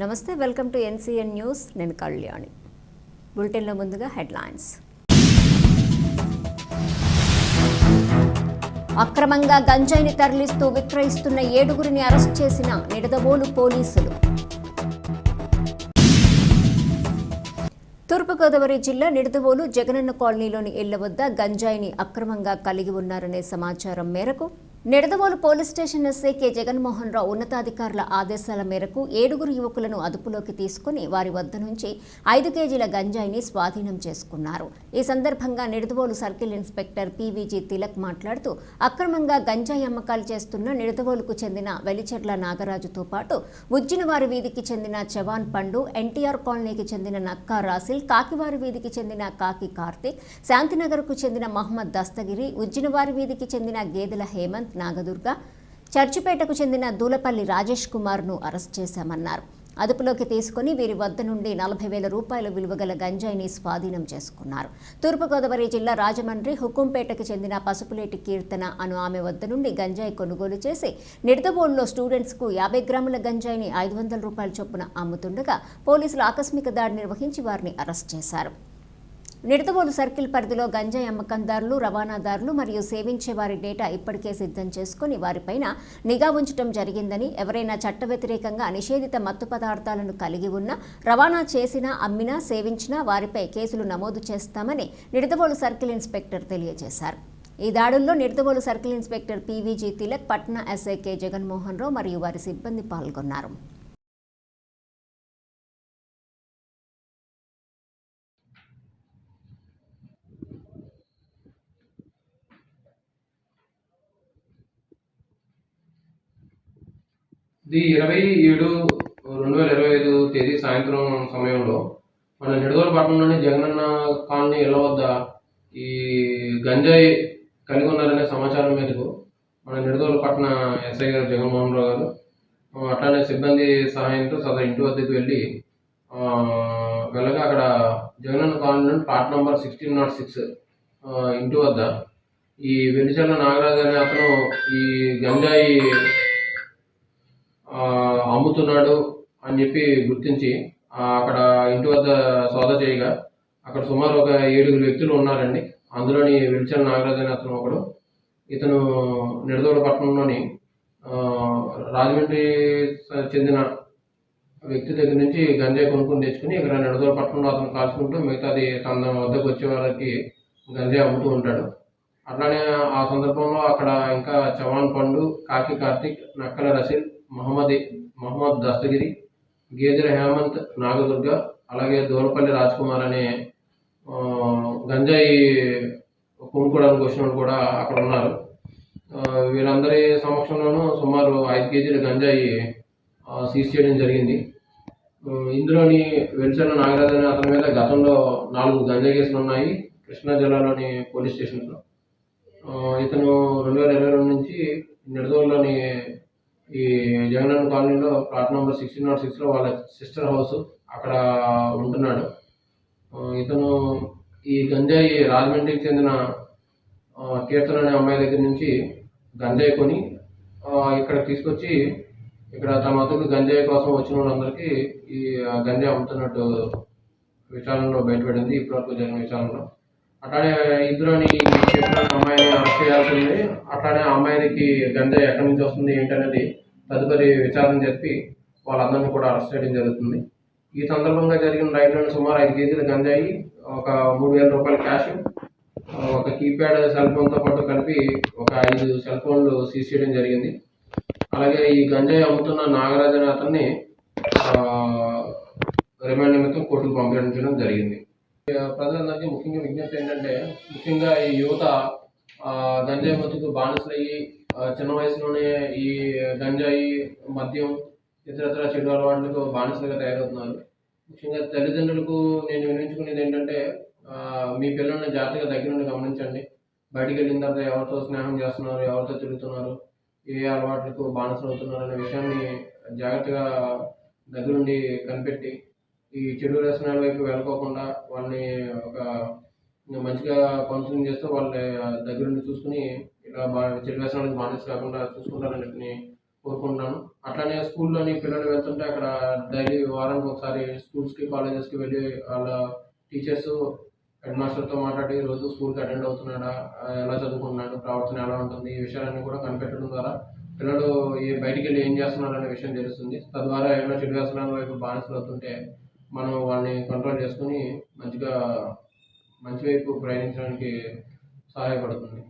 నమస్తే welcome to NCN news. నేను కళ్యాణి. బులెటిన్లో ముందుగా హెడ్లైన్స్. అక్రమంగా గంజాయిని తరలిస్తూ విక్రయిస్తున్న ఏడుగురిని అరెస్ట్ చేసిన నిడదవోలు పోలీసులు. తూర్పుగోదావరి జిల్లా నిడదవోలు జగనన్న కాలనీలోని ఇళ్ళ వద్ద గంజాయిని అక్రమంగా కలిగి ఉన్నారనే సమాచారం మేరకు Nidadavolu police station SI K. Jaganmohan Rao ఉన్నతాధికారుల ఆదేశాల మేరకు ఏడుగురు యువకులను అదుపులోకి తీసుకుని వారి వద్ద నుంచి ఐదు కేజీల గంజాయిని స్వాధీనం చేసుకున్నారు. ఈ సందర్భంగా Nidadavolu circle inspector PVG Tilak మాట్లాడుతూ అక్రమంగా గంజాయి అమ్మకాలు చేస్తున్న నిడదవోలుకు చెందిన వెలిచెర్ల నాగరాజుతో పాటు ఉజ్జినవారి వీధికి చెందిన చవాన్ పండు ఎన్టీఆర్ కాలనీకి చెందిన నక్కా రాసిల్ కాకివారి వీధికి చెందిన కాకి కార్తిక్ శాంతినగర్కు చెందిన మహమ్మద్ దస్తగిరి ఉజ్జినవారి వీధికి చెందిన గేదెల హేమంత్ నాగదుర్గ చర్చిపేటకు చెందిన దూలపల్లి రాజేష్ కుమార్ను అరెస్ట్ చేశామన్నారు. అదుపులోకి తీసుకుని వీరి వద్ద నుండి నలభై వేల రూపాయల విలువగల గంజాయిని స్వాధీనం చేసుకున్నారు. తూర్పుగోదావరి జిల్లా రాజమండ్రి హుకుంపేటకు చెందిన పసుపులేటి కీర్తన అను ఆమె వద్ద నుండి గంజాయి కొనుగోలు చేసి నిడదవోలులో స్టూడెంట్స్కు యాభై గ్రాముల గంజాయిని ఐదు వందల రూపాయల చొప్పున అమ్ముతుండగా పోలీసులు ఆకస్మిక దాడి నిర్వహించి వారిని అరెస్ట్ చేశారు. నిడదవోలు సర్కిల్ పరిధిలో గంజాయి అమ్మకందారులు రవాణాదారులు మరియు సేవించే వారి డేటా ఇప్పటికే సిద్ధం చేసుకుని వారిపైన నిఘా ఉంచడం జరిగిందని ఎవరైనా చట్ట వ్యతిరేకంగా నిషేధిత మత్తు పదార్థాలను కలిగి ఉన్నా రవాణా చేసినా అమ్మినా సేవించినా వారిపై కేసులు నమోదు చేస్తామని నిడదవోలు సర్కిల్ ఇన్స్పెక్టర్ తెలియజేశారు. ఈ దాడుల్లో Nidadavolu circle inspector PVG Tilak Patna ఎస్ఐకే Jaganmohan Rao మరియు వారి సిబ్బంది పాల్గొన్నారు. ఇది ఇరవై ఏడు రెండు వేల ఇరవై ఐదు తేదీ సాయంత్రం సమయంలో మన నిడదోలపట్నం నుండి జగనన్న కాలనీ ఇళ్ళ వద్ద ఈ గంజాయి కలిగి ఉన్నారనే సమాచారం మేరకు మన నిడదోలపట్న ఎస్ఐ గారు జగన్మోహన్ రావు గారు అట్లానే సిబ్బంది సహాయంతో సదరు ఇంటి వద్దకు వెళ్ళి వెళ్ళగా అక్కడ జగనన్న కాలనీ నుండి plot number sixteen naught six ఇంటి వద్ద ఈ వెలిచల్ల నాగరాజు అనే అతను ఈ గంజాయి అమ్ముతున్నాడు అని చెప్పి గుర్తించి అక్కడ ఇంటి వద్ద సోదా చేయగా అక్కడ సుమారు ఒక ఏడుగురు వ్యక్తులు ఉన్నారండి. అందులోని వెలిచన నాగరాజు అనే అతను ఒకడు. ఇతను నిడదోలపట్నంలోని రాజమండ్రి చెందిన వ్యక్తి దగ్గర నుంచి గంజాయి కొనుక్కొని తెచ్చుకుని ఇక్కడ నిడదవల పట్టణంలో అతను కాల్చుకుంటూ మిగతాది తన వద్దకు వచ్చే వారికి గంజాయి అమ్ముతూ ఉంటాడు. అట్లానే ఆ సందర్భంలో అక్కడ ఇంకా చవాన్ పండు కాకి కార్తిక్ నక్కల రసీల్ మహమ్మద్ మహమ్మద్ దస్తగిరి గేదెల హేమంత్ నాగదుర్గ అలాగే దూరపల్లి రాజ్ కుమార్ అనే గంజాయి కొనుక్కోవడానికి వచ్చిన వాళ్ళు కూడా అక్కడ ఉన్నారు. వీళ్ళందరి సమక్షంలోనూ సుమారు ఐదు కేజీల గంజాయి సీజ్ చేయడం జరిగింది. ఇందులోని వెలిసన్న నాగరాజు అనే అతని మీద గతంలో నాలుగు గంజా కేసులు ఉన్నాయి కృష్ణా జిల్లాలోని పోలీస్ స్టేషన్లో. ఇతను రెండు వేల ఇరవై రెండు నుంచి నిడదవోలులోని ఈ జగనన్న కాలనీలో ప్లాట్ నెంబర్ సిక్స్టీన్ నాట్ సిక్స్లో వాళ్ళ సిస్టర్ హౌస్ అక్కడ ఉంటున్నాడు. ఇతను ఈ గంజాయి రాజమండ్రికి చెందిన ఆ, కీర్తన అనే అమ్మాయి దగ్గర నుంచి గంజాయి కొని ఇక్కడ తీసుకొచ్చి ఇక్కడ తమ అతను గంజాయి కోసం వచ్చిన వాళ్ళందరికీ ఈ గంజాయి అమ్ముతున్నట్టు విచారణలో బయటపడింది. ఇప్పటివరకు జరిగిన విచారణలో. అట్లానే ఇందులోని అమ్మాయిని అరెస్ట్ చేయాల్సింది అట్లానే అమ్మాయికి గంజాయి ఎక్కడి నుంచి వస్తుంది ఏంటనేది తదుపరి విచారణ చెప్పి వాళ్ళందరినీ కూడా అరెస్ట్ చేయడం జరుగుతుంది. ఈ సందర్భంగా జరిగిన రైడ్లో సుమారు ఐదు కేజీల గంజాయి ఒక మూడు వేల రూపాయల క్యాష్ ఒక కీప్యాడ్ సెల్ ఫోన్తో పాటు కలిపి ఒక ఐదు సెల్ ఫోన్లు సీజ్ చేయడం జరిగింది. అలాగే ఈ గంజాయి అమ్ముతున్న నాగరాజు అనే అతన్ని రిమాండ్ నిమిత్తం కోర్టుకు పంపించడం జరిగింది. ప్రజలందరికీ ముఖ్యంగా విజ్ఞప్తి ఏంటంటే ముఖ్యంగా ఈ యువత గంజాయి మత్తుకు బానిసలయ్యి చిన్న వయసులోనే ఈ గంజాయి మద్యం ఇతరత్ర చెడు అలవాట్లకు బానిసలుగా తయారవుతున్నారు. ముఖ్యంగా తల్లిదండ్రులకు నేను వినిపించుకునేది ఏంటంటే మీ పిల్లల్ని జాగ్రత్తగా దగ్గర నుండి గమనించండి. బయటికి వెళ్ళిన తర్వాత ఎవరితో స్నేహం చేస్తున్నారు ఎవరితో తిరుగుతున్నారు ఏ అలవాట్లకు బానిసలు అవుతున్నారు అనే విషయాన్ని జాగ్రత్తగా దగ్గరుండి కనిపెట్టి ఈ చెడు వ్యసనాల వైపు వెళ్ళకోకుండా వాళ్ళని ఒక మంచిగా కౌన్సిలింగ్ చేస్తూ వాళ్ళ దగ్గరుండి చూసుకుని చెడు వ్యసనాలకు బానిస కాకుండా చూసుకుంటారని చెప్పి కోరుకుంటున్నాను. అట్లానే స్కూల్లోని పిల్లలు వెళ్తుంటే అక్కడ డైలీ వారానికి ఒకసారి స్కూల్స్కి కాలేజెస్కి వెళ్ళి వాళ్ళ టీచర్స్ హెడ్ మాస్టర్తో మాట్లాడి రోజు స్కూల్కి అటెండ్ అవుతున్నాడా ఎలా చదువుకుంటున్నాడు ప్రవర్తన ఎలా ఉంటుంది ఈ విషయాలన్నీ కూడా కనిపెట్టడం ద్వారా పిల్లలు ఏ బయటికి వెళ్ళి ఏం చేస్తున్నారు అనే విషయం తెలుస్తుంది. తద్వారా ఏమైనా చెడు వ్యసనాల వైపు బానిసలు అవుతుంటే మనం వాళ్ళని కంట్రోల్ చేసుకుని మంచిగా మంచి వైపు ప్రయాణించడానికి సహాయపడుతుంది.